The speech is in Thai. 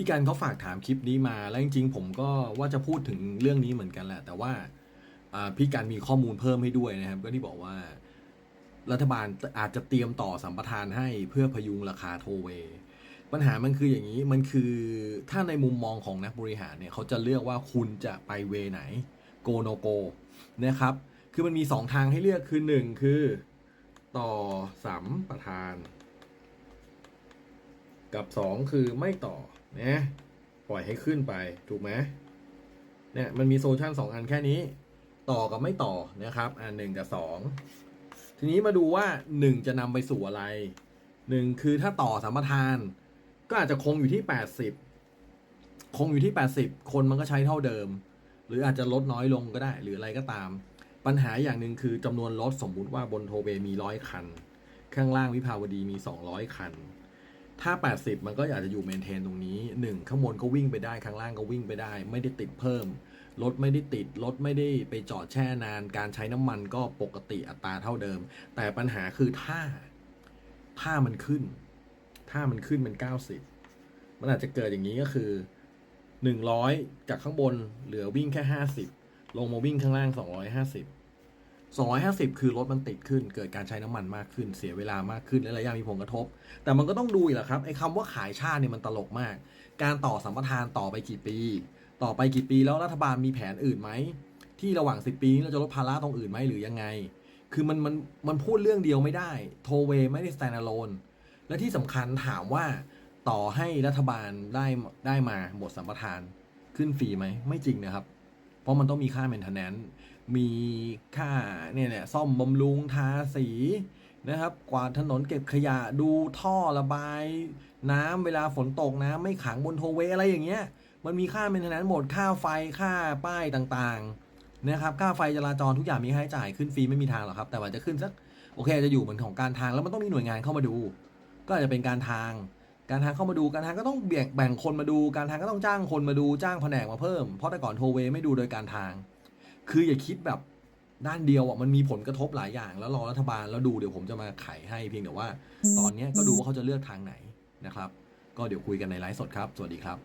พี่กันเขาฝากถามคลิปนี้มาแล้วจริงๆ ผมก็ว่าจะพูดถึงเรื่องนี้เหมือนกันแหละ แต่ว่าพี่กันมีข้อมูลเพิ่มให้ด้วยนะครับ ก็ที่บอกว่า รัฐบาลอาจจะเตรียมต่อสัมปทานให้เพื่อพยุงราคาโทเวย์ปัญหามันคืออย่างนี้มันคือถ้าในมุมมองของนักบริหารเนี่ยเขาจะเลือกว่าคุณจะไปเวไหนโกโนโกนะครับ คือมันมีสองทางให้เลือกคือหนึ่งคือ ต่อสัมปทาน กับสองคือไม่ต่อนะปล่อยให้ขึ้นไปถูกไหมเนี่ยมันมีโซลูชันสองอันแค่นี้ ต่อกับไม่ต่อนะครับอันหนึ่งกับสองทีนี้มาดูว่าหนึ่งจะนำไปสู่อะไรหนึ่งคือถ้าต่อสัมปทาน ก็อาจจะคงอยู่ที่แปดสิบคงอยู่ที่แปดสิบคนมันก็ใช้เท่าเดิม หรืออาจจะลดน้อยลงก็ได้ หรืออะไรก็ตาม ปัญหาอย่างหนึ่งคือจำนวนรถสมมุติว่าบนโทเวมีร้อยคัน ข้างล่างวิภาวดีมี 200 คัน ถ้า 80 มันก็อยากจะอยู่เมนเทนตรงนี้ 1 ข้างบนก็วิ่งไปได้ ข้างล่างก็วิ่งไปได้ ไม่ได้ติดเพิ่ม รถไม่ได้ติด รถไม่ได้ไปจอดแช่นาน การใช้น้ำมันก็ปกติอัตราเท่าเดิม แต่ปัญหาคือถ้า ถ้ามันขึ้น ถ้ามันขึ้นเป็น 90 มันอาจจะเกิดอย่างนี้ก็คือ 100 จากข้างบนเหลือวิ่งแค่ 50 ลงมาวิ่งข้างล่าง 250 250 คือรถมันติดขึ้น เกิดการใช้น้ำมันมากขึ้น เสียเวลามากขึ้นและระยะมีผลกระทบ แต่มันก็ต้องดูอีกแหละครับไอ้คำว่าขายชาติเนี่ยมันตลกมาก การต่อสัมปทานต่อไปกี่ปี ต่อไปกี่ปีแล้วรัฐบาลมีแผนอื่นไหมที่ระหว่าง 10 ปีนี้เราจะลดภาระตรงอื่นไหมหรือยังไง คือมันมันมันพูดเรื่องเดียวไม่ได้โทเวไม่ได้ stand alone และที่สำคัญถามว่าต่อให้รัฐบาลได้ได้มาหมดสัมปทานขึ้นฟรีไหมไม่จริงนะครับ เพราะมันต้องมีค่า maintenance มี มีค่าเนี่ยเนี่ยซ่อมบำรุงทาสีนะครับ กวาดถนนเก็บขยะดูท่อระบาย น้ำเวลาฝนตกน้ำไม่ขังบนโทเวอะไรอย่างเงี้ย มันมีค่า maintenance หมดค่าไฟค่าป้ายต่างๆนะครับค่าไฟจราจรทุกอย่างมีค่าใช้จ่ายขึ้นฟรีไม่มีทางหรอกครับ แต่ว่าจะขึ้นสักโอเคจจะอยู่เหมือนของการทางแล้วมันต้องมีหน่วยงานเข้ามาดู ก็อาจจะเป็นการทาง การทางเข้ามาดูการทางก็ต้องแบ่งแบ่งคนมาดู การทางก็ต้องจ้างคนมาดูจ้างแผนกมาเพิ่มเพราะแต่ก่อนโทเวไม่ดูโดยการทาง คืออย่าคิดแบบด้านเดียวอะมันมีผลกระทบหลายอย่าง แล้วรอรัฐบาลแล้วดูเดี๋ยวผมจะมาไขให้เพียงแต่ว่า ตอนเนี้ยก็ดูว่าเขาจะเลือกทางไหนนะครับ ก็เดี๋ยวคุยกันในไลฟ์สดครับ สวัสดีครับ